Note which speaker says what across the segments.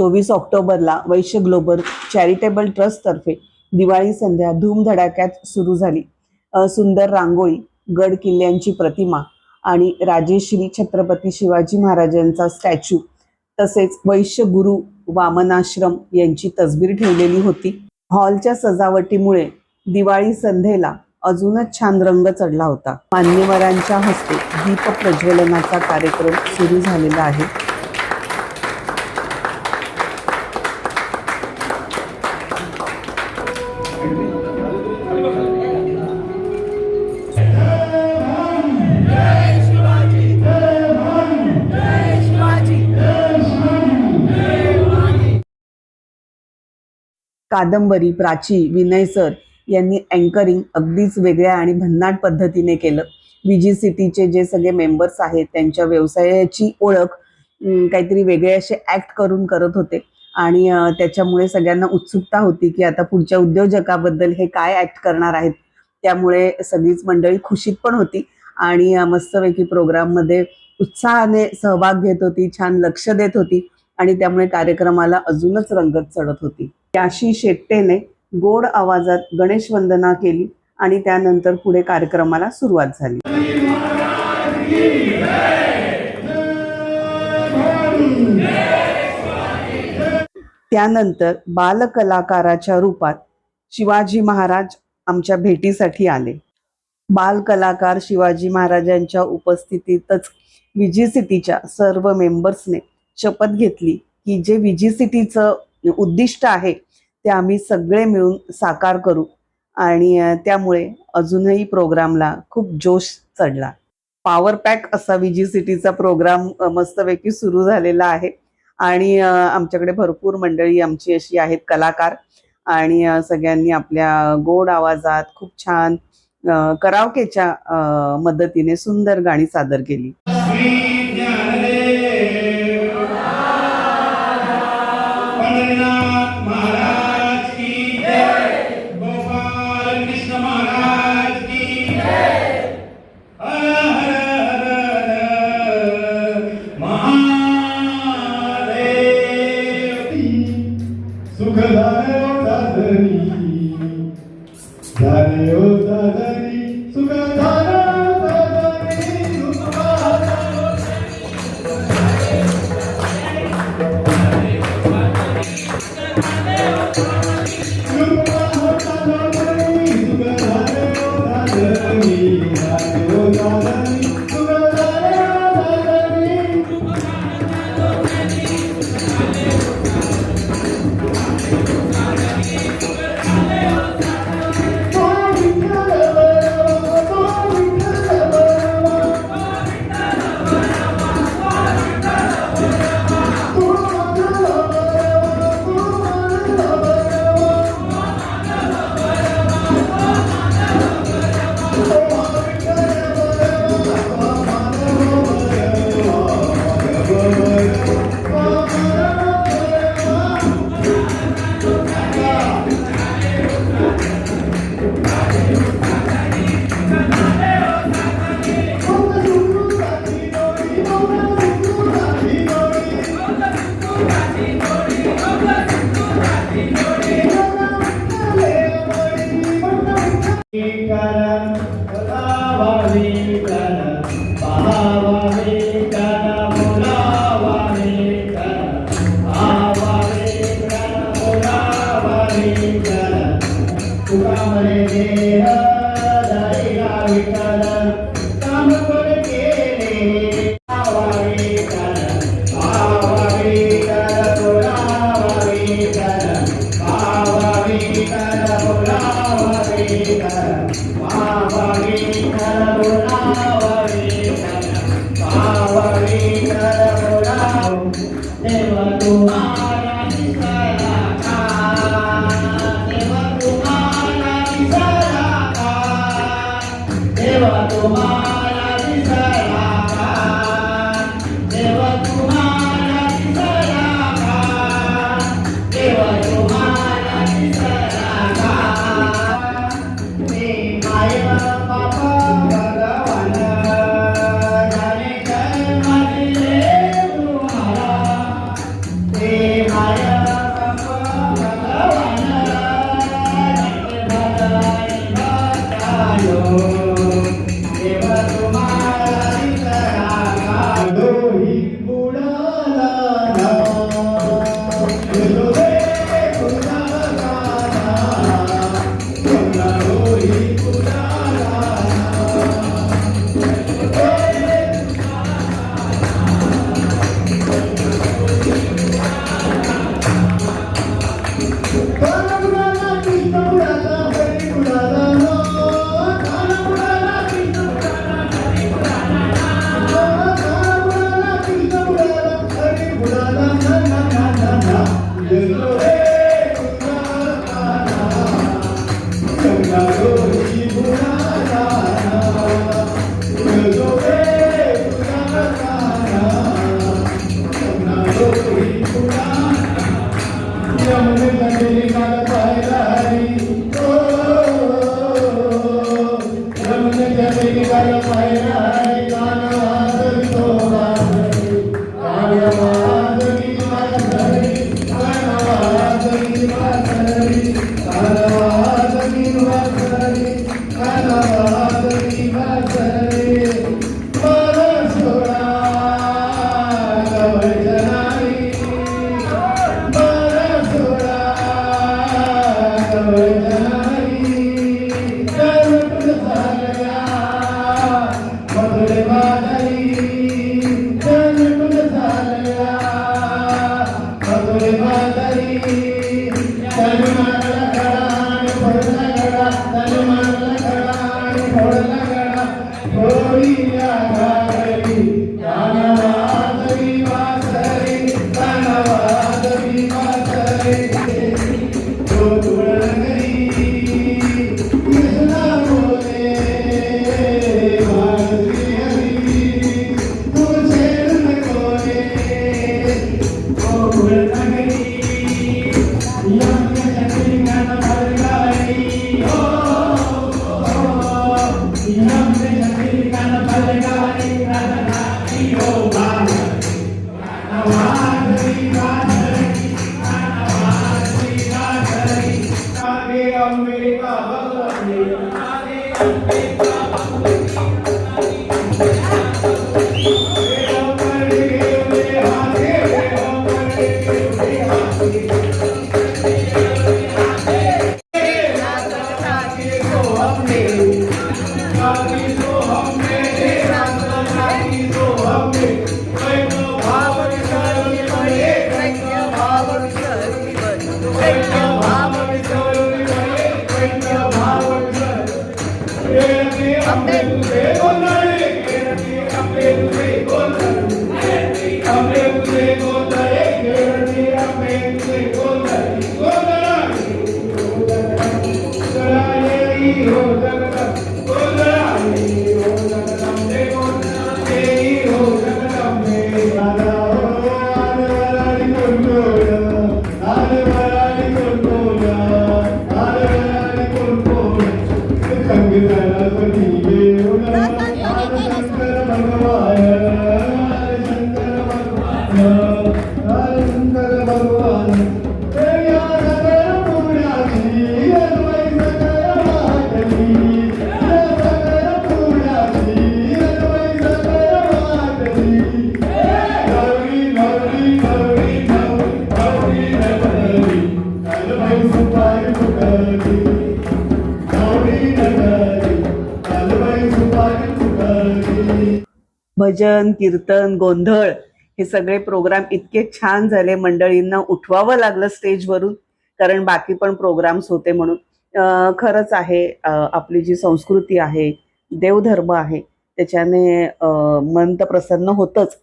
Speaker 1: चोवीस ऑक्टोबरला Vaishya global charitable ट्रस्टतर्फे दिवाळी संध्या धूमधडाक्यात सुरू झाली. सुंदर रांगोळी गड किल्ल्यांची प्रतिमा आणि राजेश्री छत्रपती शिवाजी महाराजांचा स्टॅच्यू तसेच वैश्य गुरु वामनाश्रम यांची तसबीर ठेवलेली होती. हॉलच्या सजावटीमुळे दिवाळी संध्येला अजूनच छान रंग चढला होता. मान्यवरांच्या हस्ते दीप प्रज्वलनाचा कार्यक्रम सुरू झालेला आहे. कादंबरी प्राची विनय सर यांनी अँकरिंग अगदीच वेगळ्या आणि भन्नाट पद्धतीने केलं. विजी सिटीचे जे सगळे मेंबर्स आहेत त्यांच्या व्यवसायाची ओळख काहीतरी वेगळे असे ऍक्ट करून करत होते. आणि त्याच्यामुळे सगळ्यांना उत्सुकता होती की आता पुढच्या उद्योजकाबद्दल हे काय ऍक्ट करणार आहेत. त्यामुळे सगळीच मंडळी खुशीत पण होती आणि मस्तपैकी प्रोग्राममध्ये उत्साहाने सहभाग घेत होती छान लक्ष देत होती. आणि त्यामुळे कार्यक्रमाला अजूनच रंगत चढत होती. याशी शेट्टेने गोड आवाजात गणेश वंदना केली आणि त्यानंतर पुढे कार्यक्रमाला सुरुवात झाली. त्यानंतर बालकलाकाराच्या रूपात शिवाजी महाराज आमच्या भेटीसाठी आले. बालकलाकार शिवाजी महाराजांच्या उपस्थितीतच विजी सिटीच्या सर्व मेंबर्सने शपथ घेतली की जे विजी सिटीचं उद्दिष्ट आहे ते आम्ही सगळे मिळून साकार करू. आणि त्यामुळे अजूनही प्रोग्रामला खूप जोश चढला. पॉवर पॅक असा विजी सिटीचा प्रोग्राम मस्तपैकी सुरू झालेला आहे. आणि आमच्याकडे भरपूर मंडळी आमची अशी आहेत कलाकार. आणि सगळ्यांनी आपल्या गोड आवाजात खूप छान करावकेच्या मदतीने सुंदर गाणी सादर केली.
Speaker 2: 还有
Speaker 1: भजन कीर्तन गोंधळ हे सगळे प्रोग्राम इतके छान झाले. मंडळींना उठवावं लागलं स्टेजवरून कारण बाकी पण प्रोग्राम्स होते म्हणून. खरंच आहे आपली जी संस्कृती आहे देवधर्म आहे त्याच्याने मन तर प्रसन्न होतंच.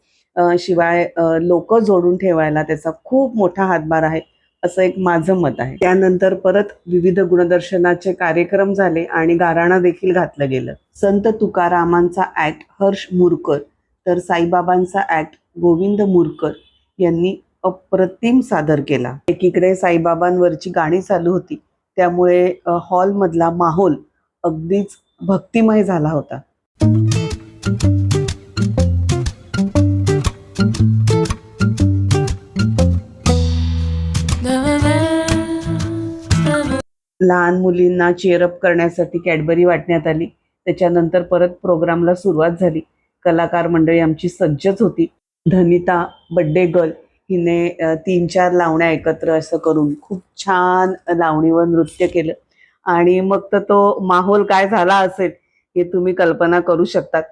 Speaker 1: शिवाय लोक जोडून ठेवायला त्याचा खूप मोठा हातभार आहे. असं एक माझं मत आहे. त्यानंतर परत विविध गुणदर्शनाचे कार्यक्रम झाले आणि गाराणा देखील घातलं गेलं. संत तुकारामांचा ऍक्ट हर्ष मुरकर तर साईबाबांचा ऍक्ट गोविंद मुरकर यांनी अप्रतिम सादर केला. एकीकडे साईबाबांवरची गाणी चालू होती. त्यामुळे हॉलमधला माहोल अगदीच भक्तिमय झाला होता. लहान मुलींना चेअरअप करण्यासाठी कॅडबरी वाटण्यात आली. त्याच्यानंतर परत प्रोग्रामला सुरुवात झाली. कलाकार मंडळी आमची सज्जच होती. धनिता बड्डे गर्ल हिने तीन चार लावण्या एकत्र असं करून खूप छान लावणीवर नृत्य केलं. आणि मग तर तो माहोल काय झाला असेल हे तुम्ही कल्पना करू शकतात.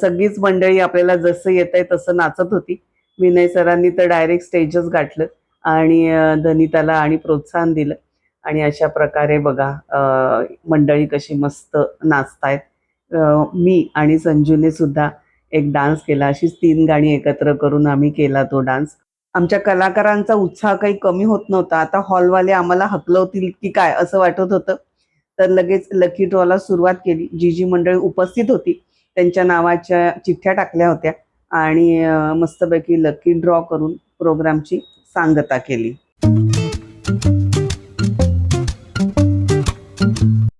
Speaker 1: सगळीच मंडळी आपल्याला जसं येत आहे तसं नाचत होती. विनय सरांनी तर डायरेक्ट स्टेजच गाठलं आणि धनिताला आणि प्रोत्साहन दिलं. आणि अशा प्रकारे बघा मंडळी कशी मस्त नाचतायत. मी आणि संजूने सुद्धा एक डान्स केला. अशीच तीन गाणी एकत्र करून आम्ही केला तो डान्स. आमच्या कलाकारांचा उत्साह काही कमी होत नव्हता. आता हॉलवाले आम्हाला हकलवतील की काय असं वाटत होतं. तर लगेच लकी ड्रॉला सुरुवात केली. जी जी मंडळी उपस्थित होती. त्यांच्या नावाच्या चिठ्ठ्या टाकल्या होत्या. आणि मस्तपैकी लकी ड्रॉ करून प्रोग्रामची सांगता केली.